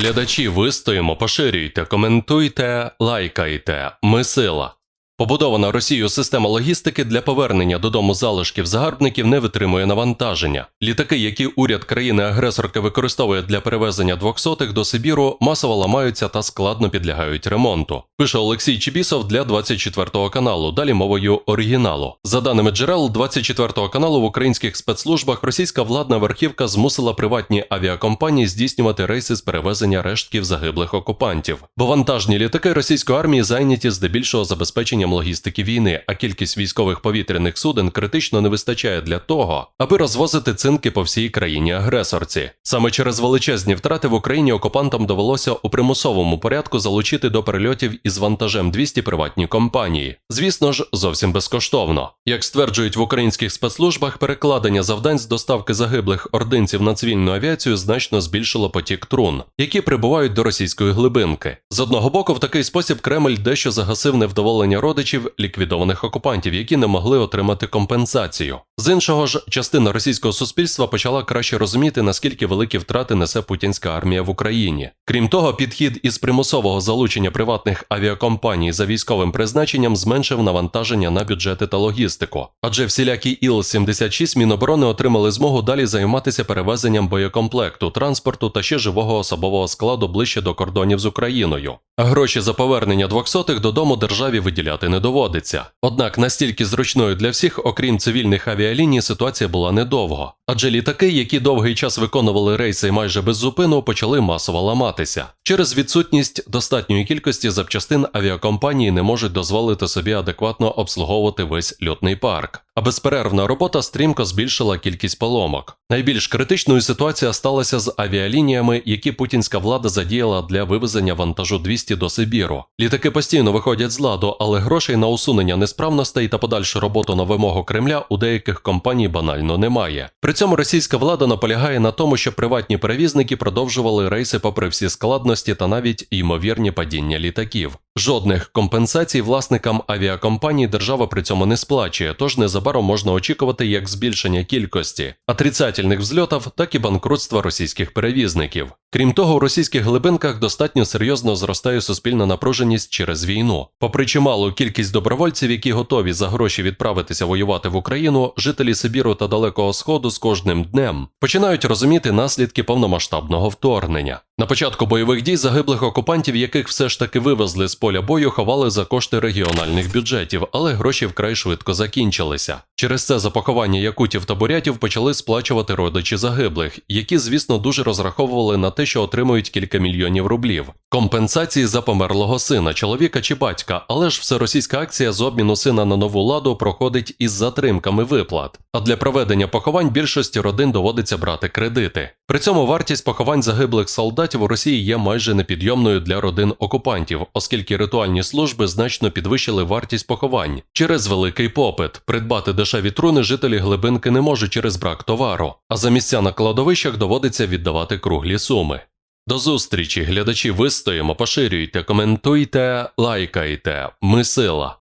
Глядачі, вистоїмо, поширюйте, коментуйте, лайкайте. Ми сила. Побудована Росією система логістики для повернення додому залишків загарбників не витримує навантаження. Літаки, які уряд країни-агресорки використовує для перевезення двохсотих до Сибіру, масово ламаються та складно підлягають ремонту. Пише Олексій Чібісов для 24 каналу. Далі мовою оригіналу. За даними джерел 24 каналу в українських спецслужбах російська владна верхівка змусила приватні авіакомпанії здійснювати рейси з перевезення рештків загиблих окупантів, бо вантажні літаки російської армії зайняті здебільшого забезпеченням логістики війни, а кількість військових повітряних суден критично не вистачає для того, аби розвозити цинки по всій країні-агресорці. Саме через величезні втрати в Україні окупантам довелося у примусовому порядку залучити до перельотів із вантажем 200 приватні компанії. Звісно ж, зовсім безкоштовно. Як стверджують в українських спецслужбах, перекладення завдань з доставки загиблих ординців на цивільну авіацію значно збільшило потік трун, які прибувають до російської глибинки. З одного боку, в такий спосіб Кремль дещо загасив невдоволення родичів ліквідованих окупантів, які не могли отримати компенсацію. З іншого ж, частина російського суспільства почала краще розуміти, наскільки великі втрати несе путінська армія в Україні. Крім того, підхід із примусового залучення приватних авіакомпаній за військовим призначенням зменшив навантаження на бюджети та логістику. Адже всілякі Іл-76 Міноборони отримали змогу далі займатися перевезенням боєкомплекту, транспорту та ще живого особового складу ближче до кордонів з Україною. Гроші за повернення двохсотих додому державі виділяти не доводиться. Однак настільки зручною для всіх, окрім цивільних авіаліній, ситуація була недовго. Адже літаки, які довгий час виконували рейси майже без зупину, почали масово ламатися. Через відсутність достатньої кількості запчастин авіакомпанії не можуть дозволити собі адекватно обслуговувати весь льотний парк. А безперервна робота стрімко збільшила кількість поломок. Найбільш критичною ситуація сталася з авіалініями, які путінська влада задіяла для вивезення вантажу 200 до Сибіру. Літаки постійно виходять з ладу, але грошей на усунення несправностей та подальшу роботу на вимогу Кремля у деяких компаній банально немає. При цьому російська влада наполягає на тому, що приватні перевізники продовжували рейси попри всі складності та навіть ймовірні падіння літаків. Жодних компенсацій власникам авіакомпаній держава при цьому не сплачує, тож незабаром можна очікувати як збільшення кількості отрицательних взльотів, так і банкрутства російських перевізників. Крім того, у російських глибинках достатньо серйозно зростає суспільна напруженість через війну. Попри чималу кількість добровольців, які готові за гроші відправитися воювати в Україну, жителі Сибіру та Далекого Сходу з кожним днем починають розуміти наслідки повномасштабного вторгнення. На початку бойових дій загиблих окупантів, яких все ж таки вивезли з поля бою, ховали за кошти регіональних бюджетів, але гроші вкрай швидко закінчилися. Через це за поховання якутів та бурятів почали сплачувати родичі загиблих, які, звісно, дуже розраховували на те, що отримують кілька мільйонів рублів. Компенсації за померлого сина, чоловіка чи батька, але ж всеросійська акція з обміну сина на нову ладу проходить із затримками виплат. А для проведення поховань більшості родин доводиться брати кредити. При цьому вартість поховань загиблих солдатів у Росії є майже непідйомною для родин окупантів, оскільки ритуальні служби значно підвищили вартість поховань через великий попит. Придбати дешеві труни жителі глибинки не можуть через брак товару, а за місця на кладовищах доводиться віддавати круглі суми. До зустрічі, глядачі, вистоїмо, поширюйте, коментуйте, лайкайте. Ми сила.